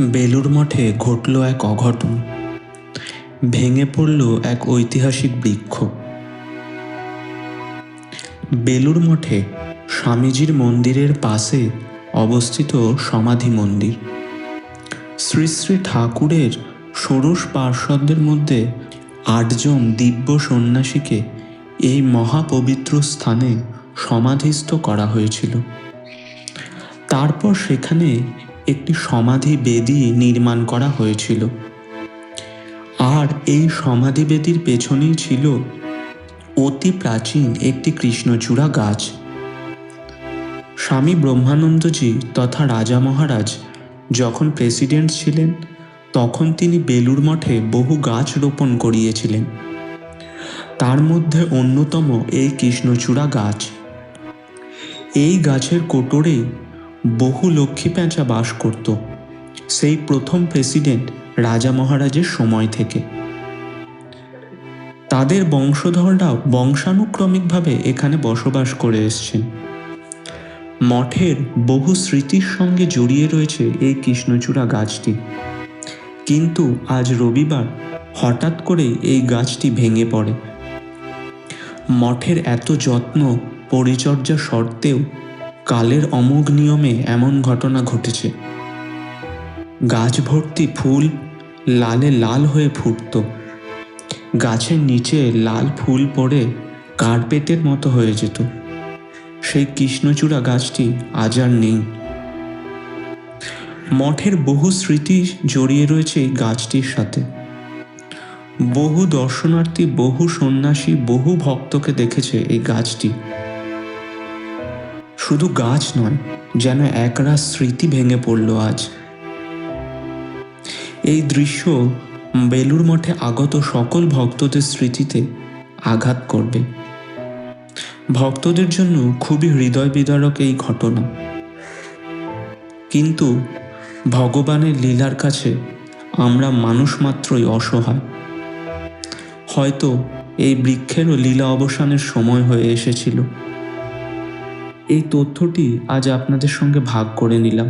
বেলুর মঠে ঘটল এক অঘটন। ভেঙে পড়ল এক ঐতিহাসিক বৃক্ষ। বেলুর মঠে স্বামীজির মন্দিরের পাশে অবস্থিত সমাধি মন্দির। শ্রী শ্রী ঠাকুরের ষোড়শ পার্ষদদের মধ্যে আটজন দিব্য সন্ন্যাসীকে এই মহাপবিত্র স্থানে সমাধিস্থ করা হয়েছিল। তারপর সেখানে একটি সমাধি বেদি নির্মাণ করা হয়েছিল। আর এই সমাধি বেদির পেছনেই ছিল অতি প্রাচীন একটি কৃষ্ণচূড়া গাছ। স্বামী ব্রহ্মানন্দজি তথা রাজা মহারাজ যখন প্রেসিডেন্ট ছিলেন, তখন তিনি বেলুর মঠে বহু গাছ রোপণ করিয়েছিলেন। তার মধ্যে অন্যতম এই কৃষ্ণচূড়া গাছ। এই গাছের কোটরেই বহু লক্ষ্মী পেঁচা বাস করত। সেই প্রথম প্রেসিডেন্ট রাজা মহারাজের সময় থেকে। তাদের বংশধররাও বংশানুক্রমিকভাবে এখানে বসবাস করে এসছেন। মঠের বহু স্মৃতির সঙ্গে জড়িয়ে রয়েছে এই কৃষ্ণচূড়া গাছটি। কিন্তু আজ রবিবার হঠাৎ করে এই গাছটি ভেঙে পড়ে। মঠের এত যত্ন, পরিচর্যা সত্ত্বেও কালের অমোঘ নিয়মে এমন ঘটনা ঘটেছে। গাছ ভর্তি ফুল লালে লাল হয়ে ফুটত। গাছের নিচে লাল ফুল পড়ে কার্পেটের মতো হয়ে যেত। সেই কৃষ্ণচূড়া গাছটি আজ আর নেই। মঠের বহু স্মৃতি জড়িয়ে রয়েছে এই গাছটির সাথে। বহু দর্শনার্থী, বহু সন্ন্যাসী, বহু ভক্তকে দেখেছে এই গাছটি। শুধু গাছ নয়, যেন একরাশ স্মৃতি ভেঙে পড়ল আজ। এই দৃশ্য বেলুর মঠে আগত সকল ভক্তদের স্মৃতিতে আঘাত করবে। ভক্তদের জন্য খুবই হৃদয় বিদারক এই ঘটনা। কিন্তু ভগবানের লীলার কাছে আমরা মানুষ মাত্রই অসহায়। হয়তো এই বৃক্ষেরও লীলা অবসানের সময় হয়ে এসেছিল। এই তথ্যটি আজ আপনাদের সঙ্গে ভাগ করে নিলাম।